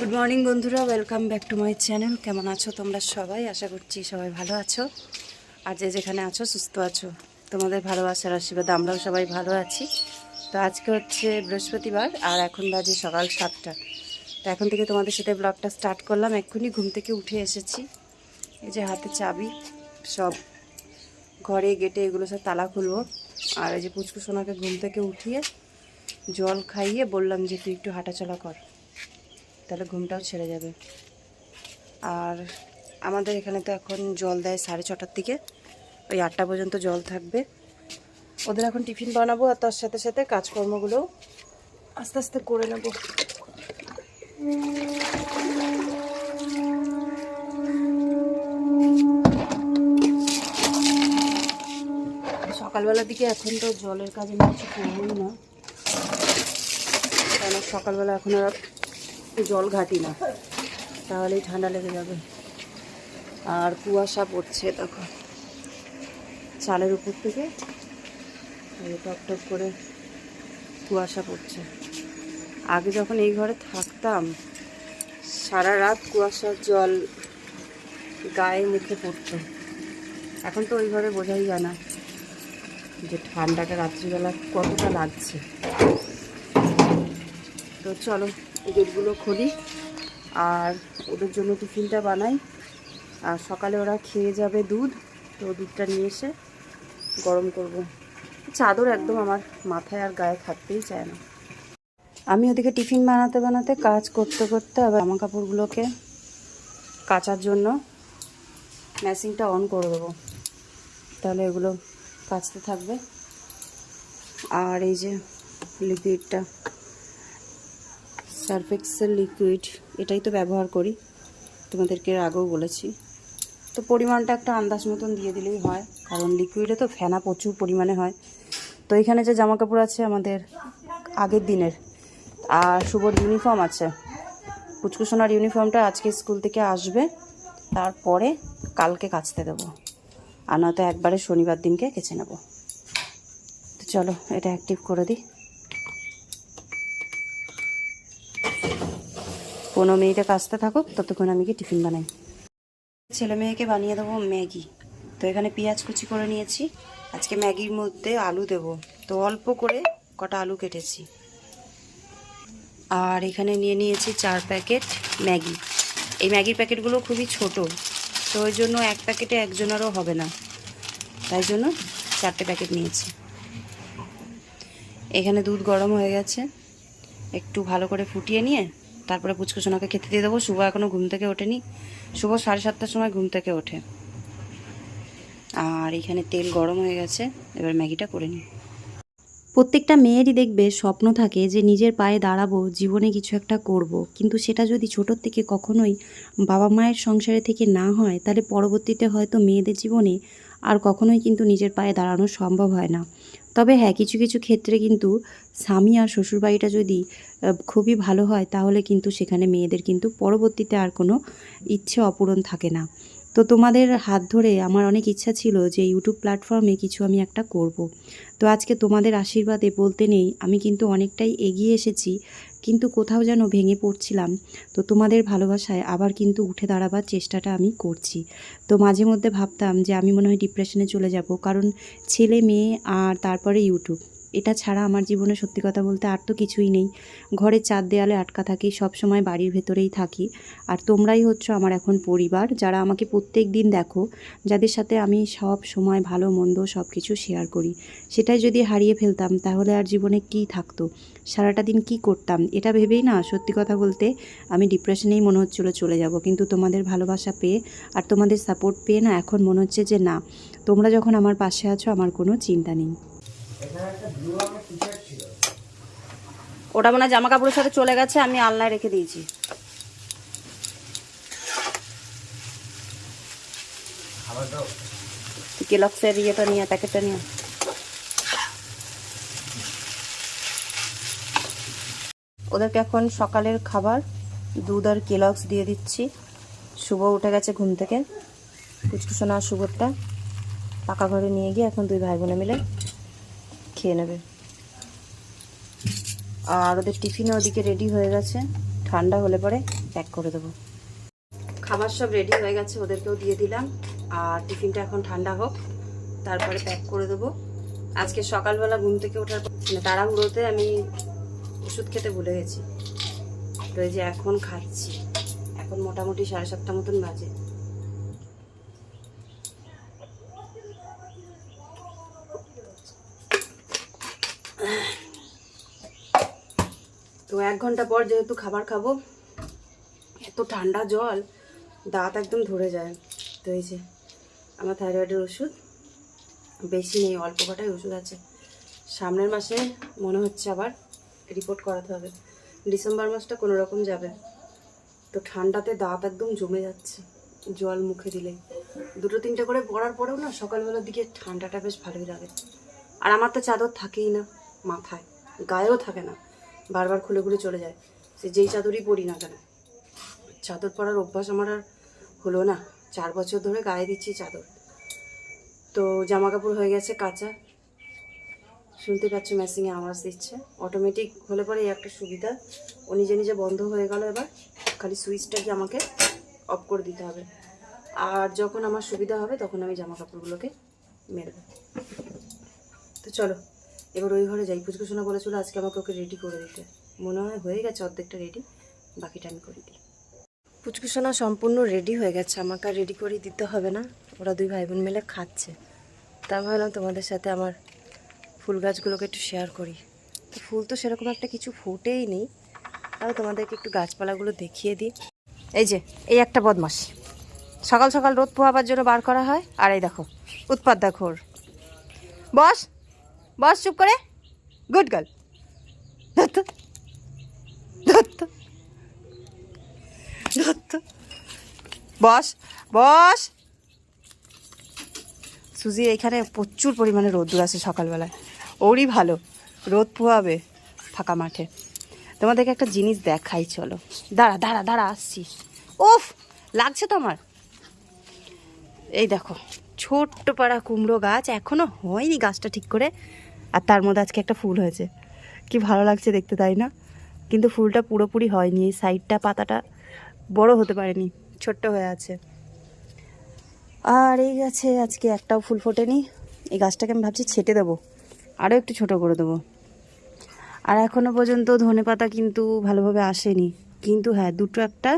Good morning বন্ধুরা। Welcome back to my channel কেমন আছো তোমরা সবাই? আশা করছি সবাই ভালো আছো। আর যে যেখানে আছো, সুস্থ আছো। তোমাদের ভালোবাসার আশীর্বাদ আমরাও সবাই ভালো আছি। তো আজকে হচ্ছে বৃহস্পতিবার, আর এখন বাজে সকাল সাতটা। তো এখন থেকে তোমাদের সাথে ব্লগটা স্টার্ট করলাম। এক্ষুনি ঘুম থেকে উঠে এসেছি। এই যে হাতে চাবি, সব ঘরে গেটে এগুলো সব তালা খুলবো। আর এই যে পুচকু সোনাকে ঘুম থেকে উঠিয়ে জল খাইয়ে বললাম যে, তুই একটু হাঁটাচলা কর। তাহলে ঘুমটাও ছেড়ে যাবে। আর আমাদের এখানে তো এখন জল দেয় সাড়ে ছটার দিকে। ওই আটটা পর্যন্ত জল থাকবে। ওদের এখন টিফিন বানাবো আর তার সাথে সাথে কাজকর্মগুলো আস্তে আস্তে করে নেব। সকালবেলার দিকে এখন তো জলের কাজ আমি কিছু করবই না। কারণ সকালবেলা এখন আর জল ঘাটি না। তাহলেই ঠান্ডা লেগে যাবে। আর কুয়াশা পড়ছে তখন চালের উপর থেকে টপ টপ করে কুয়াশা পড়ছে। আগে যখন এই ঘরে থাকতাম, সারা রাত কুয়াশার জল গায়ে মুখে পড়তো। এখন তো ওই ঘরে বোঝাই যায় না যে ঠান্ডাটা রাত্রিবেলা কতটা লাগছে। তো চলো গেটগুলো খুলি আর ওদের জন্য টিফিনটা বানাই। আর সকালে ওরা খেয়ে যাবে দুধ, তো দুধটা নিয়ে এসে গরম করব। চাদর একদম আমার মাথায় আর গায়ে থাকতেই চায় না। আমি ওদিকে টিফিন বানাতে বানাতে কাজ করতে করতে আবার জামা কাপড়গুলোকে কাচার জন্য মেশিনটা অন করে দেবো। তাহলে এগুলো কাচতে থাকবে। আর এই যে লিকুইডটা সার্ফেক্সেল লিকুইড এটাই তো ব্যবহার করি। তোমাদেরকে আগেও বলেছি। তো পরিমাণটা একটা আন্দাজ মতন দিয়ে দিলেই হয়। কারণ লিকুইডে তো ফেনা প্রচুর পরিমাণে হয়। তো এখানে যে জামা কাপড় আছে আমাদের আগের দিনের, আর শুভর ইউনিফর্ম আছে। পুচকুসোনার ইউনিফর্মটা আজকে স্কুল থেকে আসবে। তারপরে কালকে কাচতে দেবো। আর নয়তো একবারে শনিবার দিনকে কেচে নেব। তো চলো, এটা অ্যাক্টিভ করে দিই। পনেরো মিনিটে কাজতে থাকুক, ততক্ষণ আমি কি টিফিন বানাই। ছেলে মেয়েকে বানিয়ে দেবো ম্যাগি। তো এখানে পেঁয়াজ কুচি করে নিয়েছি। আজকে ম্যাগির মধ্যে আলু দেব। তো অল্প করে কটা আলু কেটেছি। আর এখানে নিয়ে নিয়েছি চার প্যাকেট ম্যাগি। এই ম্যাগির প্যাকেটগুলো খুবই ছোট। তো ওই জন্য এক প্যাকেটে একজনেরও হবে না। তাই জন্য চারটে প্যাকেট নিয়েছি। এখানে দুধ গরম হয়ে গেছে। একটু ভালো করে ফুটিয়ে নিয়ে তারপরে পুচকুচোনাকে খেতে দিয়ে দেবো। শুভ এখনও ঘুম থেকে ওঠেনি। শুভ সাড়ে সাতটার সময় ঘুম থেকে ওঠে। আর এখানে তেল গরম হয়ে গেছে। এবার ম্যাগিটা করে নিই। প্রত্যেকটা মেয়েরই দেখবে স্বপ্ন থাকে যে নিজের পায়ে দাঁড়াবো, জীবনে কিছু একটা করব। কিন্তু সেটা যদি ছোটোর থেকে কখনোই বাবা মায়ের সংসারে থেকে না হয়, তাহলে পরবর্তীতে হয়তো মেয়েদের জীবনে আর কখনোই কিন্তু নিজের পায়ে দাঁড়ানো সম্ভব হয় না। তবে হ্যাঁ কিছু কিছু ক্ষেত্রে কিন্তু স্বামী আর শ্বশুরবাড়িটা যদি খুবই ভালো হয়, তাহলে কিন্তু সেখানে মেয়েদের কিন্তু পরবর্তীতে আর কোনো ইচ্ছে অপূরণ থাকে না। তো তোমাদের হাত ধরে আমার অনেক ইচ্ছা ছিল যে ইউটিউব প্ল্যাটফর্মে কিছু আমি একটা করব। তো আজকে তোমাদের আশীর্বাদে বলতে নেই, আমি কিন্তু অনেকটাই এগিয়ে এসেছি, কিন্তু কোথাও যেন ভেঙে পড়ছিলাম। তো তোমাদের ভালোবাসায় আবার কিন্তু উঠে দাঁড়াবার চেষ্টাটা আমি করছি। তো মাঝে মধ্যে ভাবতাম যে আমি মনে হয় ডিপ্রেশনে চলে যাব, কারণ ছেলে, মেয়ে আর তারপরে ইউটিউব। এটা ছাড়া আমার জীবনে সত্যি কথা বলতে আর তো কিছুই নেই। ঘরের চার দেয়ালে আটকা থাকি সব সময় বাড়ির ভেতরেই থাকি। আর তোমরাই হচ্ছ আমার এখন পরিবার, যারা আমাকে প্রত্যেক দিন দেখো, যাদের সাথে আমি সব সময় ভালো, মন্দ সব কিছু শেয়ার করি। সেটাই যদি হারিয়ে ফেলতাম, তাহলে আর জীবনে কী থাকতো? সারাটা দিন কি করতাম? এটা ভেবেই না, সত্যি কথা বলতে আমি ডিপ্রেশনেই মনে হচ্ছিল চলে যাব। কিন্তু তোমাদের ভালোবাসা পেয়ে আর তোমাদের সাপোর্ট পেয়ে না, এখন মনে হচ্ছে যে না, তোমরা যখন আমার পাশে আছো, আমার কোনো চিন্তা নেই। ওটা মনে হয় জামা কাপড়ের সাথে চলে গেছে, আমি আলনায় রেখে দিয়েছি। কেলক্সের ইয়েটা নিয়ে, প্যাকেটটা নিয়ে। ওদেরকে এখন সকালের খাবার, দুধ আর কেলক্স দিয়ে দিচ্ছি। শুভ উঠে গেছে ঘুম থেকে। কুচকুসোনা আর শুভরটা পাকা ঘরে নিয়ে গিয়ে এখন দুই ভাই বোনে মিলে খেয়ে নেবে। আর ওদের টিফিনও ওদিকে রেডি হয়ে গেছে। ঠান্ডা হলে পরে প্যাক করে দেবো। খাবার সব রেডি হয়ে গেছে, ওদেরকেও দিয়ে দিলাম। আর টিফিনটা এখন ঠান্ডা হোক, তারপরে প্যাক করে দেবো। আজকে সকালবেলা ঘুম থেকে ওঠার মানে তাড়াহুড়োতে আমি ওষুধ খেতে ভুলে গেছি। তো এই যে এখন খাচ্ছি। এখন মোটামুটি সাড়ে সাতটা মতন বাজে তো এক ঘণ্টা পর যেহেতু খাবার খাব, এত ঠান্ডা জল, দাঁত একদম ধরে যায়। তো এই যে, আমার থাইরয়েডের ওষুধ, বেশি নেই, অল্প কটাই ওষুধ আছে। সামনের মাসে মনে হচ্ছে আবার রিপোর্ট করাতে হবে। ডিসেম্বর মাসটা কোনো রকম যাবে। তো ঠান্ডাতে দাঁত একদম জমে যাচ্ছে, জল মুখে দিলে দুটো তিনটে করে পড়ার পরেও না সকালবেলার দিকে ঠান্ডাটা বেশ ভালোই লাগে। আর আমার তো চাদর থাকেই না মাথায়, গায়েও থাকে না। বারবার খুলে খুলে চলে যায়। সে যেই চাদরই পরি না কেন? চাদর পরার অভ্যাস আমার আর হলো না। চার বছর ধরে গায়ে দিচ্ছি চাদর। তো জামা কাপড় হয়ে গেছে কাঁচা। শুনতে পাচ্ছ মেশিনে আওয়াজ দিচ্ছে। অটোমেটিক হলে পরে একটা সুবিধা। ও নিজে নিজে বন্ধ হয়ে গেল এবার। খালি সুইচটা কি আমাকে অফ করে দিতে হবে। আর যখন আমার সুবিধা হবে তখন আমি জামা কাপড়গুলোকে মেরব তো চলো। এবার ওই ঘরে যাই। পুচকুসোনা বলেছিল আজকে আমাকে ওকে রেডি করে দিতে। মনে হয় হয়ে গেছে, অর্ধেকটা রেডি বাকিটা আমি করে দিই। পুচকুসোনা সম্পূর্ণ রেডি হয়ে গেছে, আমাকে আর রেডি করে দিতে হবে না। ওরা দুই ভাই বোন মিলে খাচ্ছে। তা ভাবলাম তোমাদের সাথে আমার ফুল গাছগুলোকে একটু শেয়ার করি। তো ফুল তো সেরকম একটা কিছু ফোটেই নেই। তাও তোমাদেরকে একটু গাছপালাগুলো দেখিয়ে দিই। এই যে, এই একটা বদমাস সকাল সকাল রোদ পোহাবার জন্য বার করা হয়। আর এই দেখো, উৎপাত দেখো বস বস, চুপ করে। Good girl Datta Datta Datta boss boss. Suji, এখানে প্রচুর পরিমাণে রোদ্দুর আছে সকালবেলায়। ওরই ভালো। রোদ পোহাবে ফাঁকা মাঠে। তোমাদেরকে একটা জিনিস দেখাই, চলো। দাঁড়া দাঁড়া দাঁড়া, আসছি। ওফ লাগছে তো আমার। এই দেখো, ছোট্ট পাড়া কুমড়ো গাছ এখনও হয়নি গাছটা ঠিক করে। আর তার মধ্যে আজকে একটা ফুল হয়েছে। কি ভালো লাগছে দেখতে, তাই না? কিন্তু ফুলটা পুরোপুরি হয়নি, এই সাইডটা, পাতাটা বড় হতে পারেনি, ছোট্ট হয়ে আছে। আর এই গাছে আজকে একটাও ফুল ফোটেনি। এই গাছটাকে আমি ভাবছি ছেটে দেবো, আরও একটু ছোট করে দেবো। আর এখনও পর্যন্ত ধনে পাতা কিন্তু ভালোভাবে আসেনি। কিন্তু হ্যাঁ দুটো একটা,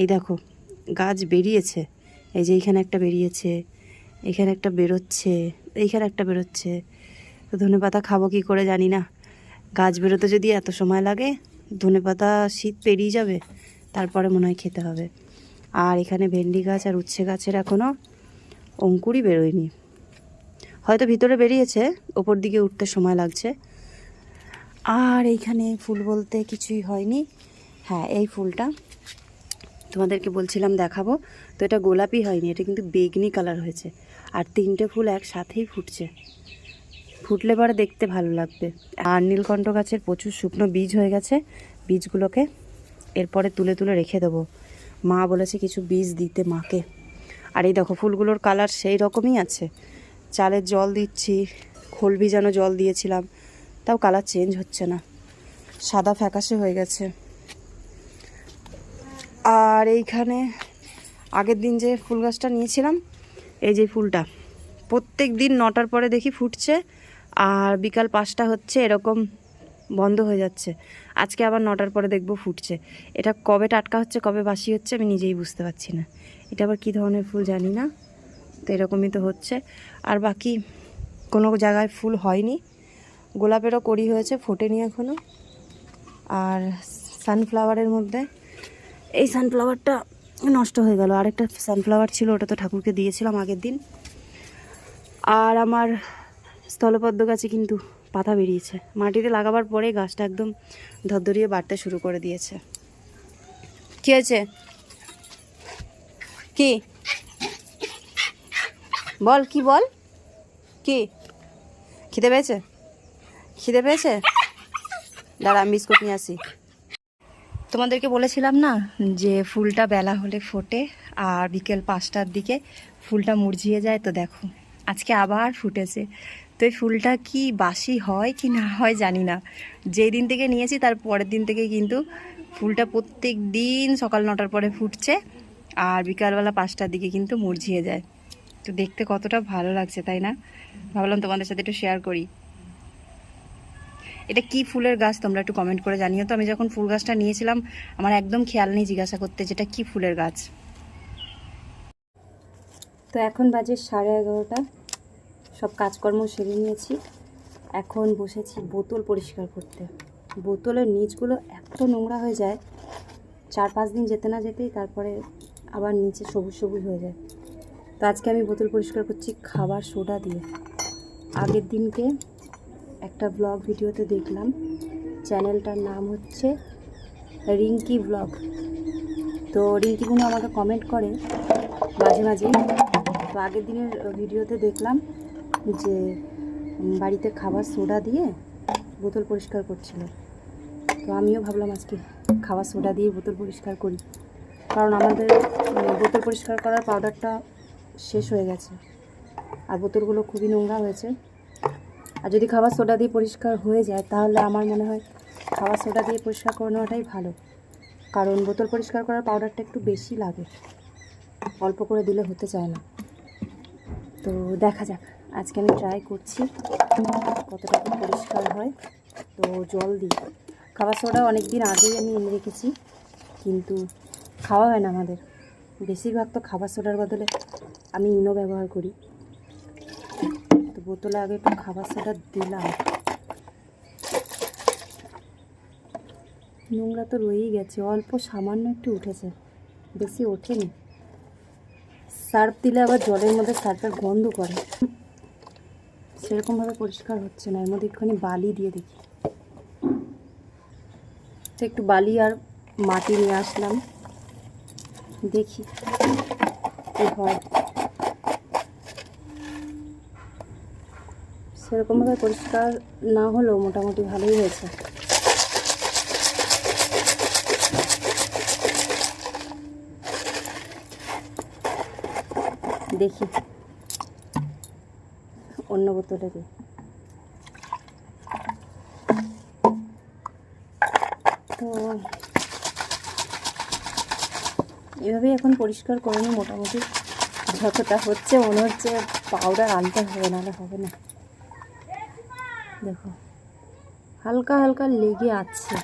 এই দেখো, গাছ বেরিয়েছে। এই যে এইখানে একটা বেরিয়েছে, এখানে একটা বেরোচ্ছে, এইখানে একটা বেরোচ্ছে। তো ধনে পাতা খাব কী করে জানি না। গাছ বেরোতে যদি এত সময় লাগে ধনে পাতা শীত পেরিয়ে যাবে, তারপরে মনে হয় খেতে হবে। আর এখানে ভেন্ডি গাছ আর উচ্ছে গাছের এখনও অঙ্কুরই বেরোয়নি। হয়তো ভিতরে বেরিয়েছে, ওপর দিকে উঠতে সময় লাগছে। আর এইখানে ফুল বলতে কিছুই হয়নি। হ্যাঁ এই ফুলটা তোমাদেরকে বলছিলাম দেখাবো। তো এটা গোলাপি হয়নি, এটা কিন্তু বেগনি কালার হয়েছে। আর তিনটে ফুল একসাথেই ফুটছে। ফুটলে পরে দেখতে ভালো লাগবে। আর নীলকণ্ঠ গাছের প্রচুর শুকনো বীজ হয়ে গেছে, বীজগুলোকে এরপরে তুলে তুলে রেখে দেবো। মা বলেছে কিছু বীজ দিতে মাকে। আর এই দেখো, ফুলগুলোর কালার সেই রকমই আছে। চালের জল দিচ্ছি, খোল ভিজানো জল দিয়েছিলাম, তাও কালার চেঞ্জ হচ্ছে না। সাদা ফ্যাকাশে হয়ে গেছে। আর এইখানে আগের দিন যে ফুল গাছটা নিয়েছিলাম, এই যে ফুলটা, প্রত্যেক দিন নটার পরে দেখি ফুটছে। আর বিকাল পাঁচটা হচ্ছে এরকম বন্ধ হয়ে যাচ্ছে। আজকে আবার নটার পরে দেখব ফুটছে। এটা কবে টাটকা হচ্ছে, কবে বাসি হচ্ছে আমি নিজেই বুঝতে পারছি না। এটা আবার কী ধরনের ফুল জানি না, তো এরকমই তো হচ্ছে। আর বাকি কোনো জায়গায় ফুল হয়নি। গোলাপেরও কড়ি হয়েছে, ফোটেনি এখনও আর সানফ্লাওয়ারের মধ্যে এই সানফ্লাওয়ারটা নষ্ট হয়ে গেল। আরেকটা সানফ্লাওয়ার ছিল, ওটা তো ঠাকুরকে দিয়েছিলাম আগের দিন। আর আমার স্থলপদ্ম গাছে কিন্তু পাতা বেরিয়েছে। মাটিতে লাগাবার পরে গাছটা একদম ধরধরিয়ে বাড়তে শুরু করে দিয়েছে। কী হয়েছে? কি? বল কি বল? কি? খিদে পেয়েছে? খিদে পেয়েছে? দাঁড়া, আমি বিস্কুট নিয়ে আসি। তোমাদেরকে বলেছিলাম না যে ফুলটা বেলা হলে ফোটে আর বিকেল পাঁচটার দিকে ফুলটা মুরঝিয়ে যায়, তো দেখো। আজকে আবার ফুটেছে। তো এই ফুলটা কি বাসি হয় কি না হয় জানি না। যেই দিন থেকে নিয়েছি, তার পরের দিন থেকে কিন্তু ফুলটা প্রত্যেক দিন সকাল নটার পরে ফুটছে আর বিকালবেলা পাঁচটার দিকে কিন্তু মুরঝিয়ে যায়। তো দেখতে কতটা ভালো লাগছে, তাই না? ভাবলাম তোমাদের সাথে একটু শেয়ার করি। এটা কি ফুলের গাছ তোমরা একটু কমেন্ট করে জানিও তো। আমি যখন ফুল গাছটা নিয়েছিলাম, আমার একদম খেয়াল নেই জিজ্ঞাসা করতে যেটা কি ফুলের গাছ। তো এখন বাজে সাড়ে এগারোটা। সব কাজকর্ম সেরে নিয়েছি। এখন বসেছি বোতল পরিষ্কার করতে। বোতলের নিচগুলো এত নোংরা হয়ে যায়, চার পাঁচ দিন যেতে না যেতেই তারপরে আবার নিচে সবুজ সবুজ হয়ে যায়। তো আজকে আমি বোতল পরিষ্কার করছি খাবার সোডা দিয়ে। আগের দিনকে একটা ব্লগ ভিডিওতে দেখলাম। চ্যানেলটার নাম হচ্ছে রিঙ্কি ব্লগ তো রিঙ্কিগুলো আমাকে কমেন্ট করে মাঝে মাঝে। তো আগের দিনের ভিডিওতে দেখলাম যে বাড়িতে খাবার সোডা দিয়ে বোতল পরিষ্কার করছিল। তো আমিও ভাবলাম আজকে খাবার সোডা দিয়ে বোতল পরিষ্কার করি। কারণ আমাদের বোতল পরিষ্কার করার পাউডারটা শেষ হয়ে গেছে। আর বোতলগুলো খুবই নোংরা হয়েছে। আর যদি খাবার সোডা দিয়ে পরিষ্কার হয়ে যায়, তাহলে আমার মনে হয় খাবার সোডা দিয়ে পরিষ্কার করে নেওয়াটাই ভালো। কারণ বোতল পরিষ্কার করার পাউডারটা একটু বেশি লাগে। অল্প করে দিলে হতে চায় না। তো দেখা যাক। আজকে আমি ট্রাই করছি। কতটা পরিষ্কার হয়, তো জল দিই। খাবার সোডা অনেক দিন আগেই আমি এনে রেখেছি, কিন্তু খাওয়া হয় না আমাদের। বেশিরভাগ তো খাবার সোডার বদলে আমি ইনো ব্যবহার করি। তো বোতলে আগে একটু খাবার সোডা দিলাম। নোংরা তো রয়েই গেছে, অল্প সামান্য একটু উঠেছে, বেশি ওঠেনি। সার্ফ দিলে আবার জলের মধ্যে সার্ফের গন্ধ করে। সেরকমভাবে পরিষ্কার হচ্ছে না। এর মধ্যে একটুখানি বালি দিয়ে দেখি। তো একটু বালি আর মাটি নিয়ে আসলাম। দেখি হয়। সেরকমভাবে পরিষ্কার না হলেও মোটামুটি ভালোই হয়েছে। দেখি। অন্য বোতলে দিই। তো এভাবেই এখন পরিষ্কার করে নিই, মোটামুটি যতটা হচ্ছে মনে হচ্ছে পাউডার আনতে হবে, নাহলে হবে না। দেখো, হালকা হালকা লেগে আছে।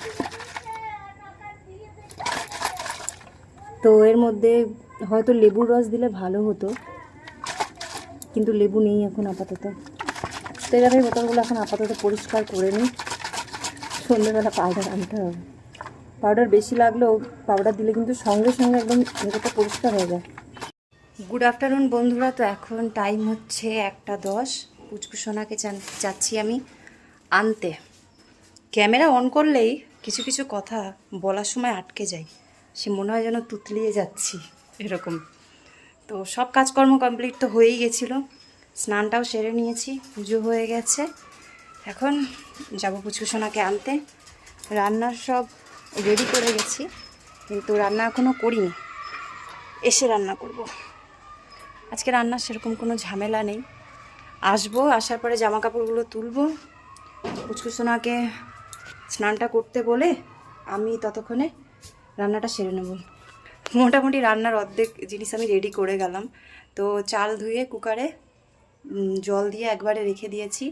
তো এর মধ্যে হয়তো লেবুর রস দিলে ভালো হতো। কিন্তু লেবু নেই এখন আপাতত। তো বোতলগুলো এখন আপাতত পরিষ্কার করে নিই। সন্ধ্যেবেলা পাউডার আনতে হবে। পাউডার বেশি লাগলেও পাউডার দিলে কিন্তু সঙ্গে সঙ্গে একদম ভেতরটা পরিষ্কার হয়ে যায়। গুড আফটারনুন বন্ধুরা, তো এখন টাইম হচ্ছে একটা দশ। পুচকুসোনাকে যাচ্ছি আমি আনতে। ক্যামেরা অন করলেই কিছু কিছু কথা বলার সময় আটকে যায়। সে মনে হয় যেন তুতলিয়ে যাচ্ছি, এরকম। তো সব কাজকর্ম কমপ্লিট তো হয়েই গেছিল। স্নানটাও সেরে নিয়েছি, পুজো হয়ে গেছে। এখন যাব পুচকুসোনাকে আনতে। রান্নার সব রেডি করে গেছি, কিন্তু রান্না এখনও করিনি। এসে রান্না করব। আজকে রান্নার সেরকম কোনো ঝামেলা নেই। আসব, আসার পরে জামা কাপড়গুলো তুলবো। পুচকুসোনাকে স্নানটা করতে বলে আমি ততক্ষণে রান্নাটা সেরে নেব। মোটামুটি রান্নার অর্ধেক জিনিস আমি রেডি করে গেলাম। তো চাল ধুয়ে কুকারে জল দিয়ে একবারে রেখে দিয়েছি।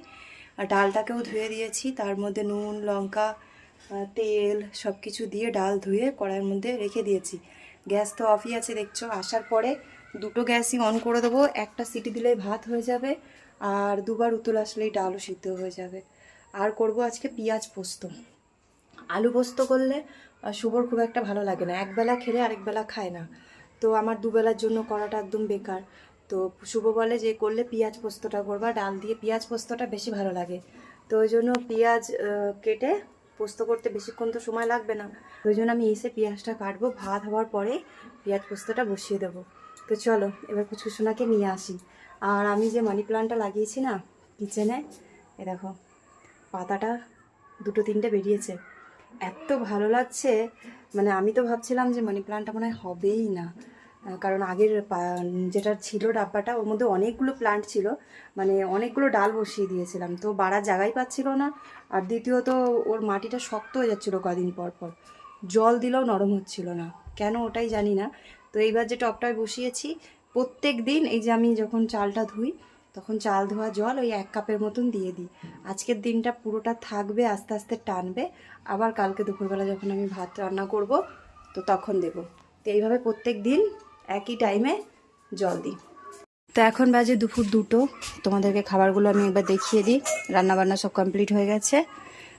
আর ডালটাকেও ধুয়ে দিয়েছি। তার মধ্যে নুন, লঙ্কা তেল সব কিছু দিয়ে ডাল ধুয়ে কড়াইয়ের মধ্যে রেখে দিয়েছি। গ্যাস তো অফই আছে দেখছ। আসার পরে দুটো গ্যাসই অন করে দেবো। একটা সিটি দিলেই ভাত হয়ে যাবে আর দুবার উতল আসলেই ডালও সিদ্ধ হয়ে যাবে। আর করব আজকে পেঁয়াজ পোস্ত। আলু পোস্ত করলে শুভর খুব একটা ভালো লাগে না। একবেলা খেলে আরেকবেলা খায় না। তো আমার দুবেলার জন্য করাটা একদম বেকার। তো শুভ বলে যে, করলে পেঁয়াজ পোস্তটা করবা, ডাল দিয়ে পেঁয়াজ পোস্তটা বেশি ভালো লাগে। তো ওই জন্য পেঁয়াজ কেটে পোস্ত করতে বেশিক্ষণ তো সময় লাগবে না। ওই জন্য আমি এসে পেঁয়াজটা কাটবো। ভাত হওয়ার পরে পেঁয়াজ পোস্তটা বসিয়ে দেবো। তো চলো, এবার কুচকুসোনাকে নিয়ে আসি। আর আমি যে মানি প্লান্টটা লাগিয়েছি না কিচেনে এ দেখো, পাতাটা দুটো তিনটে বেরিয়েছে। এত ভালো লাগছে। মানে আমি তো ভাবছিলাম যে মানি প্লান্টটা মনে হয় হবেই না। কারণ আগের যেটা ছিল ডাব্বাটা, ওর মধ্যে অনেকগুলো প্লান্ট ছিল। মানে অনেকগুলো ডাল বসিয়ে দিয়েছিলাম। তো বাড়ার জায়গাই পাচ্ছিল না। আর দ্বিতীয়ত, ওর মাটিটা শক্ত হয়ে যাচ্ছিল কদিন পর পর। জল দিলেও নরম হচ্ছিল না। কেন ওটাই জানি না। তো এইবার যে টপটায় বসিয়েছি, প্রত্যেক দিন এই যে আমি যখন চালটা ধুই তখন চাল ধোয়া জল ওই এক কাপের মতন দিয়ে দিই। আজকের দিনটা পুরোটা থাকবে, আস্তে আস্তে টানবে। আবার কালকে দুপুরবেলা যখন আমি ভাত রান্না করব, তো তখন দেব। তো এইভাবে প্রত্যেক দিন একই টাইমে জল দিই। তো এখন বাজে দুপুর দুটো। তোমাদেরকে খাবারগুলো আমি একবার দেখিয়ে দিই। রান্নাবান্না সব কমপ্লিট হয়ে গেছে।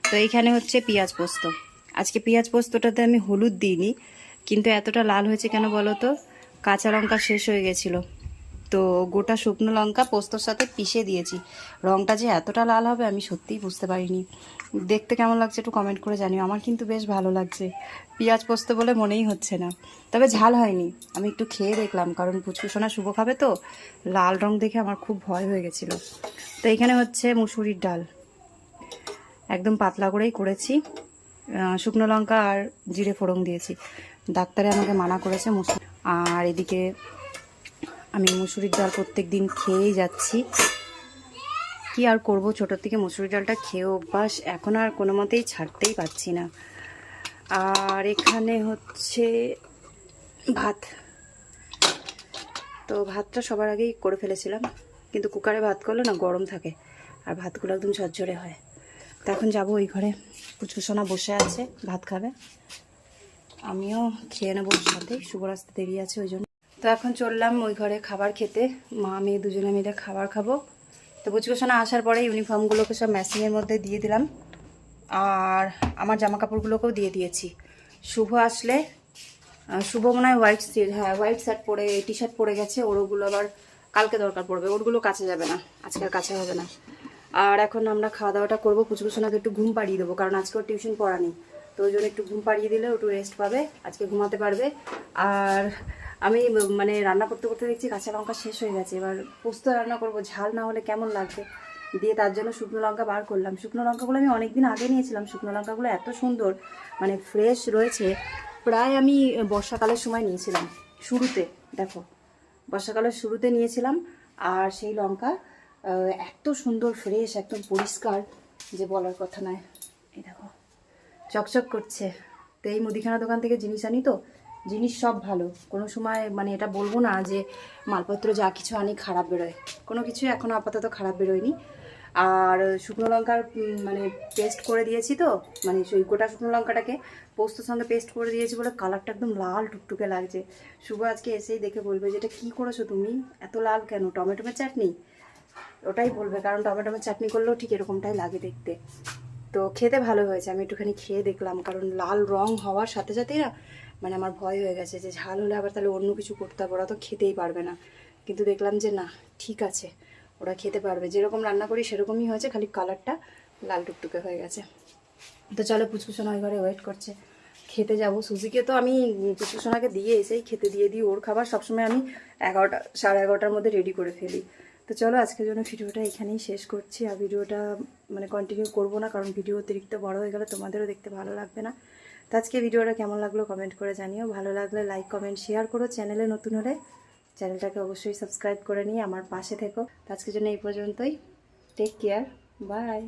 তো এইখানে হচ্ছে পেঁয়াজ পোস্ত। আজকে পেঁয়াজ পোস্তটাতে আমি হলুদ দিইনি, কিন্তু এতটা লাল হয়েছে কেন বলো তো? কাঁচা লঙ্কা শেষ হয়ে গেছিল। তো গোটা শুকনো লঙ্কা পোস্তর সাথে পিষে দিয়েছি। রঙটা যে এতটা লাল হবে আমি সত্যিই বুঝতে পারিনি। দেখতে কেমন লাগছে একটু কমেন্ট করে জানিও। আমার কিন্তু বেশ ভালো লাগছে। পেঁয়াজ পোস্ত বলে মনেই হচ্ছে না। তবে ঝাল হয়নি। আমি একটু খেয়ে দেখলাম, কারণ পুচকুসোনা শুভ খাবে তো। লাল রং দেখে আমার খুব ভয় হয়ে গেছিল। তো এখানে হচ্ছে মুসুরির ডাল। একদম পাতলা করেই করেছি। শুকনো লঙ্কা আর জিরে ফোড়ন দিয়েছি। ডাক্তারে আমাকে মানা করেছে মুসুর। আর এদিকে আমি মুসুরির ডাল প্রত্যেক দিন খেয়েই যাচ্ছি। কি আর করব? ছোটোর থেকে মুসুরির ডালটা খেয়ে অভ্যাস এখন আর কোনো মতেই ছাড়তেই পারছি না। আর এখানে হচ্ছে ভাত। তো ভাতটা সবার আগেই করে ফেলেছিলাম, কিন্তু কুকারে ভাত করলে না গরম থাকে, আর ভাতগুলো একদম ঝরঝরে হয়। তো এখন যাব ওই ঘরে। পুচকুসোনা বসে আছে, ভাত খাবে। আমিও খেয়ে নেব সাথে শুভ রাস্তা দেরি আছে ওই জন্য। তো এখন চললাম ওই ঘরে খাবার খেতে। মা, মেয়ে দুজনে মিলে খাবার খাব। তো পুচকুসোনা আসার পরে ইউনিফর্মগুলোকে সব মেশিনের মধ্যে দিয়ে দিলাম। আর আমার জামা কাপড়গুলোকেও দিয়ে দিয়েছি। শুভ আসলে শুভ মনে হয় হোয়াইট হ্যাঁ হোয়াইট শার্ট পরে টি শার্ট পরে গেছে। ওর ওগুলো আবার কালকে দরকার পড়বে। ওরগুলো কাছে যাবে না। আজকে আর কাছে হবে না। আর এখন আমরা খাওয়া দাওয়াটা করব। পুচকুসোনাকে একটু ঘুম পাড়িয়ে দেবো। কারণ আজকে ওর টিউশন পড়া নেই। তো ওই জন্য একটু ঘুম পাড়িয়ে দিলে একটু রেস্ট পাবে। আজকে ঘুমাতে পারবে। আর আমি মানে রান্না করতে করতে দেখছি কাঁচা লঙ্কা শেষ হয়ে গেছে। এবার পোস্ত রান্না করব, ঝাল না হলে কেমন লাগবে? দিয়ে তার জন্য শুকনো লঙ্কা বার করলাম। শুকনো লঙ্কাগুলো আমি অনেকদিন আগে নিয়েছিলাম। শুকনো লঙ্কাগুলো এত সুন্দর মানে ফ্রেশ রয়েছে। প্রায় আমি বর্ষাকালের সময় নিয়েছিলাম, শুরুতে। দেখো, বর্ষাকালের শুরুতে নিয়েছিলাম। আর সেই লঙ্কা এত সুন্দর ফ্রেশ একদম পরিষ্কার, যে বলার কথা নয়। এই দেখো, চকচক করছে। তো এই মুদিখানা দোকান থেকে জিনিস আনি তো জিনিস সব ভালো। কোনো সময় মানে এটা বলব না যে মালপত্র যা কিছু আনি খারাপ বেরোয়। কোনো কিছু এখনও আপাতত খারাপ বেরোয়নি। আর শুকনো লঙ্কার মানে পেস্ট করে দিয়েছি তো মানে সেই গোটা শুকনো লঙ্কাটাকে পোস্তর সঙ্গে পেস্ট করে দিয়েছি বলে কালারটা একদম লাল টুকটুকে লাগছে। শুভ আজকে এসেই দেখে বলবে যে এটা কী করেছ তুমি? এত লাল কেন? টমেটোমের চাটনি? ওটাই বলবে, কারণ টমেটোমের চাটনি করলেও ঠিক এরকমটাই লাগে দেখতে। তো খেতে ভালো হয়েছে, আমি একটুখানি খেয়ে দেখলাম, কারণ লাল রং হওয়ার সাথে সাথেই না মানে আমার ভয় হয়ে গেছে যে ঝাল হলে আবার তাহলে অন্য কিছু করতে হবে, ওরা তো খেতেই পারবে না। কিন্তু দেখলাম যে না, ঠিক আছে, ওরা খেতে পারবে। যেরকম রান্না করি সেরকমই হয়েছে, খালি কালারটা লাল টুকটুকে হয়ে গেছে। তো চলো পুচকুসোনা ওই ঘরে ওয়েট করছে। খেতে যাব। সুজিকে তো আমি পুচকুসোনাকে দিয়ে এসেই খেতে দিয়ে দিই, ওর খাবার সবসময় আমি এগারোটা, সাড়ে এগারোটার মধ্যে রেডি করে ফেলি। তো চলো আজকের জন্য ভিডিওটা এখানেই শেষ করছি। আর ভিডিওটা মানে কন্টিনিউ করব না, কারণ ভিডিও অতিরিক্ত বড় হয়ে গেলে তোমাদেরও দেখতে ভালো লাগবে না। তো আজকে ভিডিওটা কেমন লাগল কমেন্ট করে জানিও। ভালো লাগলে লাইক কমেন্ট শেয়ার করো চ্যানেলে নতুন হলে। চ্যানেলটাকে অবশ্যই সাবস্ক্রাইব করে নিয়ে আমার পাশে থেকো। আজকের জন্য এই পর্যন্তই। Take care bye